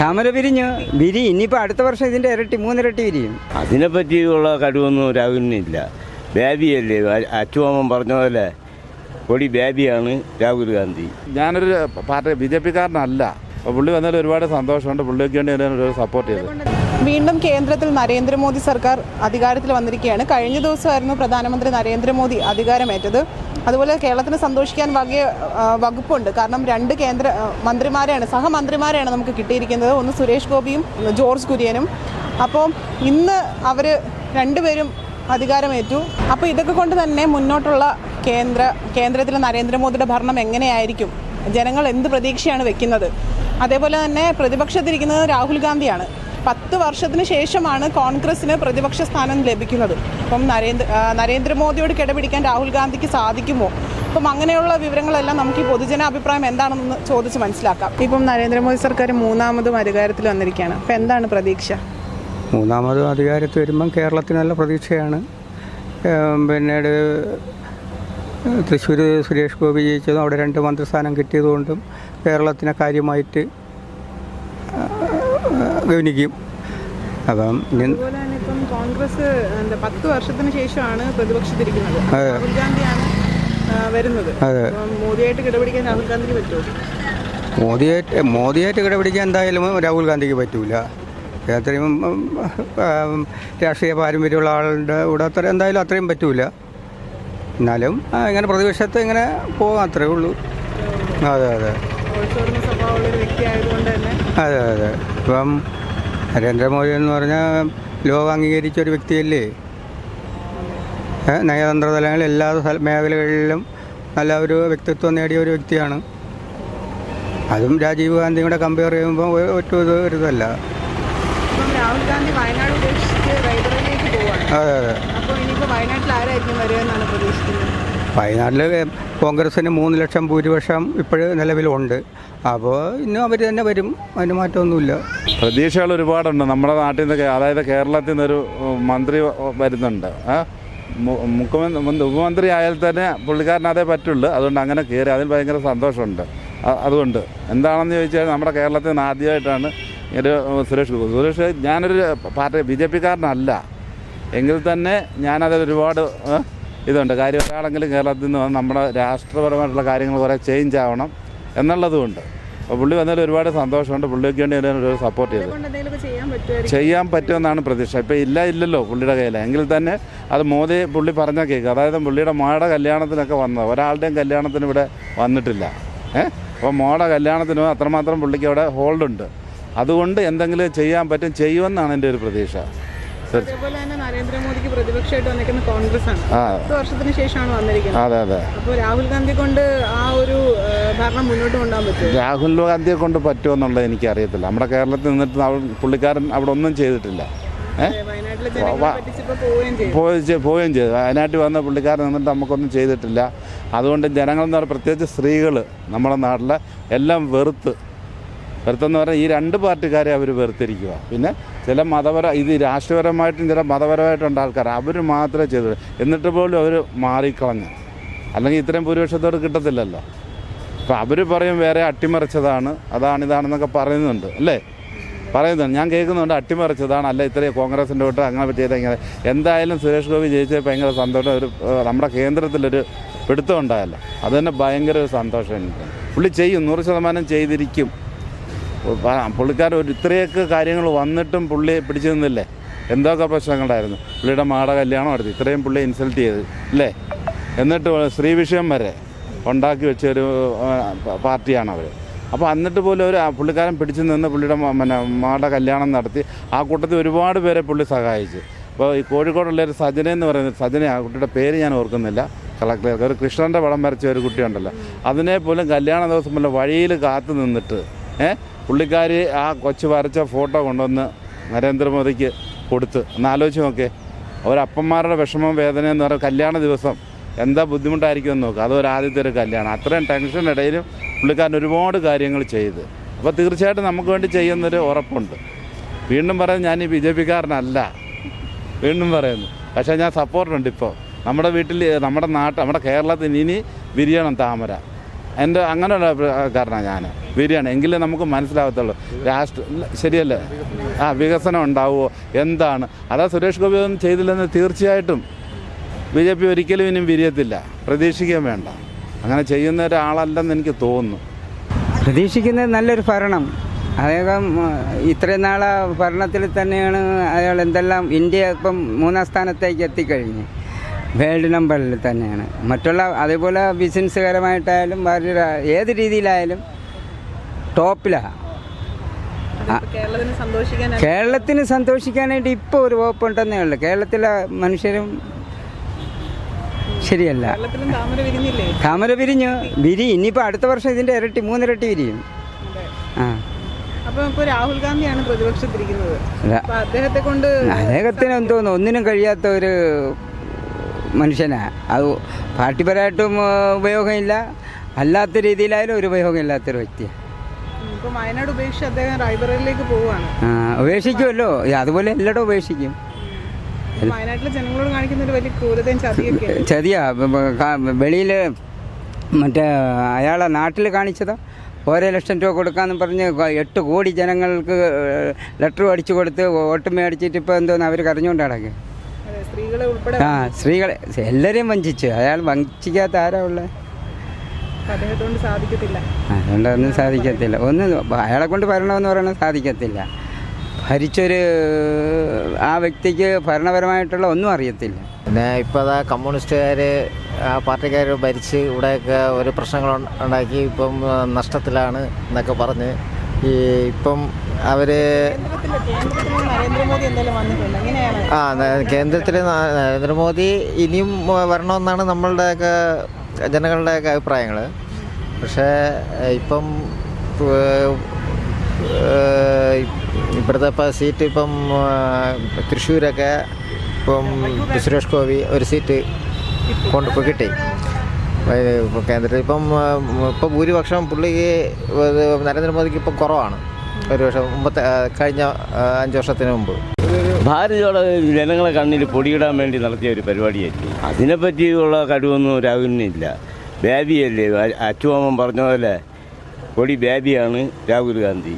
താമര വിരിഞ്ഞു വിരി ഇനിയിപ്പോൾ അടുത്ത വർഷം ഇതിന്റെ ഇരട്ടി മൂന്നിരട്ടി വിരിയും. അതിനെപ്പറ്റിയുള്ള കഴിവൊന്നും രാഹുലിനില്ല. ബേബിയല്ലേ? അച്ചുമാമൻ പറഞ്ഞ പോലെ കൊടി ബേബിയാണ് രാഹുൽ ഗാന്ധി. ഞാനൊരു പാർട്ടി ബി ജെ പിക്കാരനല്ല. അപ്പോൾ പുള്ളി വന്നാൽ ഒരുപാട് സന്തോഷമുണ്ട്. പുള്ളിക്ക് വേണ്ടി ഞാൻ ഒരു സപ്പോർട്ട് ചെയ്തു. വീണ്ടും കേന്ദ്രത്തിൽ നരേന്ദ്രമോദി സർക്കാർ അധികാരത്തിൽ വന്നിരിക്കുകയാണ്. കഴിഞ്ഞ ദിവസമായിരുന്നു പ്രധാനമന്ത്രി നരേന്ദ്രമോദി അധികാരമേറ്റത്. അതുപോലെ കേരളത്തിന് സന്തോഷിക്കാൻ വകയ വകുപ്പുണ്ട്. കാരണം രണ്ട് കേന്ദ്ര മന്ത്രിമാരെയാണ് സഹമന്ത്രിമാരെയാണ് നമുക്ക് കിട്ടിയിരിക്കുന്നത്. ഒന്ന് സുരേഷ് ഗോപിയും ജോർജ് കുര്യനും. അപ്പോൾ ഇന്ന് അവർ രണ്ടുപേരും അധികാരമേറ്റു. അപ്പോൾ ഇതൊക്കെ കൊണ്ട് തന്നെ മുന്നോട്ടുള്ള കേന്ദ്ര കേന്ദ്രത്തിൽ നരേന്ദ്രമോദിയുടെ ഭരണം എങ്ങനെയായിരിക്കും? ജനങ്ങൾ എന്ത് പ്രതീക്ഷയാണ് വെക്കുന്നത്? അതേപോലെ തന്നെ പ്രതിപക്ഷത്തിരിക്കുന്നത് രാഹുൽ ഗാന്ധിയാണ്. പത്ത് വർഷത്തിന് ശേഷമാണ് കോൺഗ്രസിന് പ്രതിപക്ഷ സ്ഥാനം ലഭിക്കുന്നത്. അപ്പം നരേന്ദ്ര നരേന്ദ്രമോദിയോട് കിടപിടിക്കാൻ രാഹുൽ ഗാന്ധിക്ക് സാധിക്കുമോ? അപ്പം അങ്ങനെയുള്ള വിവരങ്ങളെല്ലാം നമുക്ക് ഈ പൊതുജന അഭിപ്രായം എന്താണെന്ന് ചോദിച്ച് മനസ്സിലാക്കാം. ഇപ്പം നരേന്ദ്രമോദി സർക്കാർ മൂന്നാമതും അധികാരത്തിൽ വന്നിരിക്കുകയാണ്. അപ്പം എന്താണ് പ്രതീക്ഷ? മൂന്നാമത് അധികാരത്തിൽ വരുമ്പം കേരളത്തിന് നല്ല പ്രതീക്ഷയാണ്. പിന്നീട് തൃശ്ശൂർ സുരേഷ് ഗോപി ജയിച്ചതും അവിടെ രണ്ട് മന്ത്രിസ്ഥാനം കിട്ടിയതുകൊണ്ടും കേരളത്തിനെ കാര്യമായിട്ട് ഗവനിക്കും അപ്പം കോൺഗ്രസ് പത്ത് വർഷത്തിന് ശേഷമാണ് പ്രതിപക്ഷത്തിരിക്കുന്നത്. രാഹുൽ ഗാന്ധിയാണ് വരുന്നത്. മോദിയായിട്ട് കിടപിടിക്കാൻ രാഹുൽ ഗാന്ധിക്ക് പറ്റുമോ? മോദിയായിട്ട് മോദിയായിട്ട് കിടപിടിക്കാൻ എന്തായാലും രാഹുൽ ഗാന്ധിക്ക് പറ്റൂല. അത്രയും രാഷ്ട്രീയ പാരമ്പര്യമുള്ള ആളുടെ കൂടെ അത്ര എന്തായാലും അത്രയും പറ്റൂല. എന്നാലും ഇങ്ങനെ പ്രതിപക്ഷത്ത് ഇങ്ങനെ പോകാം അത്രേ ഉള്ളൂ. അതെ അതെ. സ്വഭാവമുള്ള വ്യക്തി ആയതുകൊണ്ട് തന്നെ അതെ അതെ. ഇപ്പം നരേന്ദ്രമോദി എന്ന് പറഞ്ഞാൽ ലോകം അംഗീകരിച്ച ഒരു വ്യക്തിയല്ലേ? നയതന്ത്ര തലങ്ങളിൽ എല്ലാ മേഖലകളിലും നല്ല ഒരു വ്യക്തിത്വം നേടിയ ഒരു വ്യക്തിയാണ്. അതും രാജീവ് ഗാന്ധിയും കൂടെ കമ്പയർ ചെയ്യുമ്പോൾ ഒറ്റ ഇത് ഒരു ഇതല്ല. അതെ അതെ. വയനാട്ടിൽ കോൺഗ്രസിന് മൂന്ന് ലക്ഷം ഭൂരിപക്ഷം ഇപ്പോഴും നിലവിലുണ്ട്. അപ്പോൾ ഇന്നും അവർ തന്നെ വരും. അതിന് മാറ്റമൊന്നുമില്ല. പ്രതീക്ഷകൾ ഒരുപാടുണ്ട്. നമ്മുടെ നാട്ടിൽ നിന്ന് അതായത് കേരളത്തിൽ നിന്നൊരു മന്ത്രി വരുന്നുണ്ട്. മുഖ്യമന്ത്രി ഉപമന്ത്രി ആയാൽ തന്നെ പുള്ളിക്കാരനതേ പറ്റുള്ളൂ. അതുകൊണ്ട് അങ്ങനെ കയറി അതിൽ ഭയങ്കര സന്തോഷമുണ്ട്. അതുകൊണ്ട് എന്താണെന്ന് ചോദിച്ചാൽ നമ്മുടെ കേരളത്തിൽ നിന്ന് ആദ്യമായിട്ടാണ് ഒരു സുരേഷ് ഗോപി. സുരേഷ് ഞാനൊരു പാർട്ടി ബി ജെ പിക്കാരനല്ല. എങ്കിൽ തന്നെ ഞാനതിൽ ഒരുപാട് ഇതുണ്ട്. കാര്യം ഒരാളെങ്കിലും കേരളത്തിൽ നിന്ന് വന്ന് നമ്മുടെ രാഷ്ട്രപരമായിട്ടുള്ള കാര്യങ്ങൾ കുറേ ചേഞ്ച് ആവണം എന്നുള്ളതുകൊണ്ട് അപ്പോൾ പുള്ളി വന്നതിൽ ഒരുപാട് സന്തോഷമുണ്ട്. പുള്ളിക്ക് വേണ്ടി ഞാൻ ഒരു സപ്പോർട്ട് ചെയ്തു. ചെയ്യാൻ പറ്റുമെന്നാണ് പ്രതീക്ഷ. ഇപ്പോൾ ഇല്ല ഇല്ലല്ലോ പുള്ളിയുടെ കയ്യിൽ എങ്കിൽ തന്നെ അത് മോദി പുള്ളി പറഞ്ഞ കേക്ക്. അതായത് പുള്ളിയുടെ മോയുടെ കല്യാണത്തിനൊക്കെ വന്നത്. ഒരാളുടെയും കല്യാണത്തിന് ഇവിടെ വന്നിട്ടില്ല. ഏഹ് അപ്പോൾ മോയുടെ കല്യാണത്തിന് അത്രമാത്രം പുള്ളിക്ക് അവിടെ ഹോൾഡുണ്ട് അതുകൊണ്ട് എന്തെങ്കിലും ചെയ്യാൻ പറ്റും ചെയ്യുമെന്നാണ് എന്റെ ഒരു പ്രതീക്ഷ. തീർച്ചയായും നരേന്ദ്രമോദിക്ക് പ്രതിപക്ഷമായിട്ട് വന്നിരിക്കുന്ന കോൺഗ്രസ് ആണ് വർഷത്തിന് ശേഷമാണ് വന്നിരിക്കുന്നത്. അതെ അതെ. അപ്പോൾ രാഹുൽ ഗാന്ധി കൊണ്ട് ആ ഒരു ഭരണം മുന്നോട്ട് കൊണ്ടുപോകാൻ പറ്റും രാഹുൽ ഗാന്ധിയെ കൊണ്ട് പറ്റുമെന്നുള്ളത് എനിക്കറിയത്തില്ല നമ്മുടെ കേരളത്തിൽ നിന്നിട്ട് പുള്ളിക്കാരൻ അവിടെ ഒന്നും ചെയ്തിട്ടില്ല. പോവുകയും ചെയ്തു. വയനാട്ടിൽ വന്ന പുള്ളിക്കാരൻ നിന്നിട്ട് നമുക്കൊന്നും ചെയ്തിട്ടില്ല. അതുകൊണ്ട് ജനങ്ങളെന്ന് പറഞ്ഞാൽ പ്രത്യേകിച്ച് സ്ത്രീകൾ നമ്മുടെ നാട്ടിലെ എല്ലാം വെറുത്ത് വെറുത്തെന്ന് പറഞ്ഞാൽ ഈ രണ്ട് പാർട്ടിക്കാരെ അവർ വെറുത്തിരിക്കുക പിന്നെ ചില മതപര ഇത് രാഷ്ട്രീയപരമായിട്ടും ചില മതപരമായിട്ടുണ്ട് ആൾക്കാർ അവർ മാത്രമേ ചെയ്തു എന്നിട്ട് പോലും അവർ മാറിക്കളഞ്ഞു. അല്ലെങ്കിൽ ഇത്രയും ഭൂരിപക്ഷത്തോട് കിട്ടത്തില്ലല്ലോ. അപ്പോൾ അവർ പറയും വേറെ അട്ടിമറിച്ചതാണ് അതാണ് ഇതാണെന്നൊക്കെ പറയുന്നുണ്ട്. അല്ലേ? പറയുന്നുണ്ട്. ഞാൻ കേൾക്കുന്നുണ്ട് അട്ടിമറിച്ചതാണ്. അല്ല ഇത്രയും കോൺഗ്രസിന്റെ തൊട്ട് അങ്ങനെ ചെയ്ത ഇങ്ങനെ. എന്തായാലും സുരേഷ് ഗോപി ജയിച്ചത് ഭയങ്കര സന്തോഷം. ഒരു നമ്മുടെ കേന്ദ്രത്തിലൊരു പിടുത്തം ഉണ്ടായല്ലോ. അത് തന്നെ ഭയങ്കര ഒരു സന്തോഷം പുള്ളി ചെയ്യും. നൂറ് ശതമാനം ചെയ്തിരിക്കും. പുള്ളിക്കാരൻ ഒരു ഇത്രയൊക്കെ കാര്യങ്ങൾ വന്നിട്ടും പുള്ളി പിടിച്ചു നിന്നില്ലേ? എന്തൊക്കെ പ്രശ്നങ്ങളായിരുന്നു പുള്ളിയുടെ മാട കല്യാണം നടത്തി. ഇത്രയും പുള്ളി ഇൻസൾട്ട് ചെയ്ത് അല്ലേ? എന്നിട്ട് സ്ത്രീ വിഷയം വരെ ഉണ്ടാക്കി വെച്ചൊരു ആ, പാർട്ടിയാണ് അവർ അപ്പോൾ എന്നിട്ട് പോലും ഒരു പുള്ളിക്കാരൻ പിടിച്ചു നിന്ന് പുള്ളിയുടെ പിന്നെ മാട കല്യാണം നടത്തി. ആ കൂട്ടത്തിൽ ഒരുപാട് പേരെ പുള്ളി സഹായിച്ചു. അപ്പോൾ ഈ കോഴിക്കോടുള്ള ഒരു സജന എന്ന് പറയുന്നത് സജന ആ കുട്ടിയുടെ പേര് ഞാൻ ഓർക്കുന്നില്ല. കളക്ടർ ഒരു കൃഷ്ണന്റെ പടം വരച്ച ഒരു കുട്ടിയുണ്ടല്ലോ. അതിനെ പോലും കല്യാണ ദിവസം പോലെ വഴിയിൽ കാത്തു നിന്നിട്ട് ഏഹ് പുള്ളിക്കാരി ആ കൊച്ചു വരച്ച ഫോട്ടോ കൊണ്ടുവന്ന് നരേന്ദ്രമോദിക്ക് കൊടുത്ത്. ഒന്ന് ആലോചിച്ച് നോക്കേ ഒരപ്പന്മാരുടെ വിഷമം വേദന എന്ന് പറയുന്ന കല്യാണ ദിവസം എന്താ ബുദ്ധിമുട്ടായിരിക്കും എന്ന് നോക്കുക അതൊരു ആദ്യത്തെ ഒരു കല്യാണം. അത്രയും ടെൻഷനിടയിലും പുള്ളിക്കാരൻ ഒരുപാട് കാര്യങ്ങൾ ചെയ്ത്. അപ്പോൾ തീർച്ചയായിട്ടും നമുക്ക് വേണ്ടി ചെയ്യുന്നൊരു ഉറപ്പുണ്ട്. വീണ്ടും പറയുന്നത് ഞാൻ ഈ ബി ജെ പിക്കാരനല്ല. വീണ്ടും പറയുന്നു. പക്ഷേ ഞാൻ സപ്പോർട്ടുണ്ട് ഇപ്പോൾ നമ്മുടെ വീട്ടിൽ നമ്മുടെ നാട്ട് നമ്മുടെ കേരളത്തിൽ ഇനി വിരിയണം താമര. എന്റെ അങ്ങനെയുള്ള കാരണം ഞാൻ വരികയാണ് എങ്കിലേ നമുക്ക് മനസ്സിലാകത്തുള്ളൂ രാഷ്ട്ര ശരിയല്ലേ? ആ വികസനം ഉണ്ടാവുമോ എന്താണ്? അതാ സുരേഷ് ഗോപി ഒന്നും ചെയ്തില്ലെന്ന് തീർച്ചയായിട്ടും ബി ജെ പി ഒരിക്കലും ഇനിയും വിരിയത്തില്ല. പ്രതീക്ഷിക്കാൻ വേണ്ട. അങ്ങനെ ചെയ്യുന്ന ഒരാളല്ലെന്ന് എനിക്ക് തോന്നുന്നു. പ്രതീക്ഷിക്കുന്നത് നല്ലൊരു ഭരണം. അദ്ദേഹം ഇത്രയും നാളെ ഭരണത്തിൽ തന്നെയാണ് അയാൾ എന്തെല്ലാം ഇന്ത്യ ഇപ്പം മൂന്നാം സ്ഥാനത്തേക്ക് എത്തിക്കഴിഞ്ഞ്. വേൾഡ് നമ്പറിൽ തന്നെയാണ്. മറ്റുള്ള അതേപോലെ ബിസിനസ്സുകാരമായിട്ടായാലും വേറെ ഏത് രീതിയിലായാലും ടോപ്പിലാണ് കേരളത്തിന് സന്തോഷിക്കാനായിട്ട് ഇപ്പോൾ ഒരു വകുപ്പുണ്ടെന്നേ ഉള്ളൂ. കേരളത്തിലെ മനുഷ്യരും ശരിയല്ല. താമര വിരിഞ്ഞു. വിരി ഇനിയിപ്പോൾ അടുത്ത വർഷം ഇതിന്റെ ഇരട്ടി മൂന്നിരട്ടി വിരിയും. ആ. രാഹുൽ ഗാന്ധിയാണ് പ്രതിപക്ഷത്തിരിക്കുന്നത്. അദ്ദേഹത്തെ കൊണ്ട് അദ്ദേഹത്തിന് എന്തോന്നു ഒന്നിനും കഴിയാത്ത ഒരു മനുഷ്യനാ. അത് പാർട്ടിപരമായിട്ടും ഉപയോഗമില്ല. അല്ലാത്ത രീതിയിലായാലും ഒരു ഉപയോഗമില്ലാത്തൊരു വ്യക്തിയാണ് വയനാട് ഉപേക്ഷിച്ച് അദ്ദേഹം റൈബറിലേക്ക് പോവുകയാണ്. ഉപേക്ഷിക്കുമല്ലോ. അതുപോലെ എല്ലായിടും ഉപേക്ഷിക്കും. വയനാട്ടിലെ ജനങ്ങളോട് കാണിക്കുന്ന ഒരു വലിയ ക്രൂരതയും ചതിയൊക്കെ ചതിയാ. വെളിയിൽ മറ്റേ അയാളെ നാട്ടിൽ കാണിച്ചതാ. ഓരോ ലക്ഷം രൂപ കൊടുക്കാമെന്ന് പറഞ്ഞ് എട്ട് കോടി ജനങ്ങൾക്ക് ലെറ്റർ അടിച്ചു കൊടുത്ത് വോട്ട് മേടിച്ചിട്ട് ഇപ്പോൾ എന്തോന്ന് അവർ കരഞ്ഞുകൊണ്ട് ആ സ്ത്രീകളെ എല്ലാവരെയും വഞ്ചിച്ചു. അയാൾ വഞ്ചിക്കാത്ത ആരാ ഉള്ളത് അതുകൊണ്ട് ഒന്നും സാധിക്കത്തില്ല. ഒന്നും അയാളെ കൊണ്ട് ഭരണമെന്ന് പറയണത് സാധിക്കത്തില്ല. ഭരിച്ചൊരു ആ വ്യക്തിക്ക് ഭരണപരമായിട്ടുള്ള ഒന്നും അറിയത്തില്ല. പിന്നെ ഇപ്പോൾ അതാ കമ്മ്യൂണിസ്റ്റുകാർ ആ പാർട്ടിക്കാർ ഭരിച്ച് ഇവിടെയൊക്കെ ഒരു പ്രശ്നങ്ങൾ ഉണ്ടാക്കി ഇപ്പം നഷ്ടത്തിലാണ് എന്നൊക്കെ പറഞ്ഞ് ഈ ഇപ്പം അവർ ആ കേന്ദ്രത്തിൽ നരേന്ദ്രമോദി ഇനിയും വരണമെന്നാണ് നമ്മളുടെയൊക്കെ ജനങ്ങളുടെയൊക്കെ അഭിപ്രായങ്ങൾ പക്ഷേ ഇപ്പം ഇപ്പോഴത്തെ ഇപ്പം സീറ്റ് ഇപ്പം തൃശ്ശൂരൊക്കെ ഇപ്പം സുരേഷ് ഗോപി ഒരു സീറ്റ് കൊണ്ട് കിട്ടി. കേന്ദ്രത്തിൽ ഇപ്പം ഇപ്പം ഭൂരിപക്ഷം പുള്ളിക്ക് നരേന്ദ്രമോദിക്ക് ഇപ്പം കുറവാണ്. ഒരു വർഷം മുമ്പത്തെ കഴിഞ്ഞ അഞ്ച് വർഷത്തിന് മുമ്പ്. ഭാരതയോടെ ജനങ്ങളെ കണ്ണിൽ പൊടിയിടാൻ വേണ്ടി നടത്തിയ ഒരു പരിപാടിയായിരിക്കും. അതിനെപ്പറ്റിയുള്ള കഴിവൊന്നും രാഹുലിനില്ല. ബേബിയല്ലേ? അച്ചുമാമൻ പറഞ്ഞ പോലെ പൊടി ബേബിയാണ് രാഹുൽ ഗാന്ധി.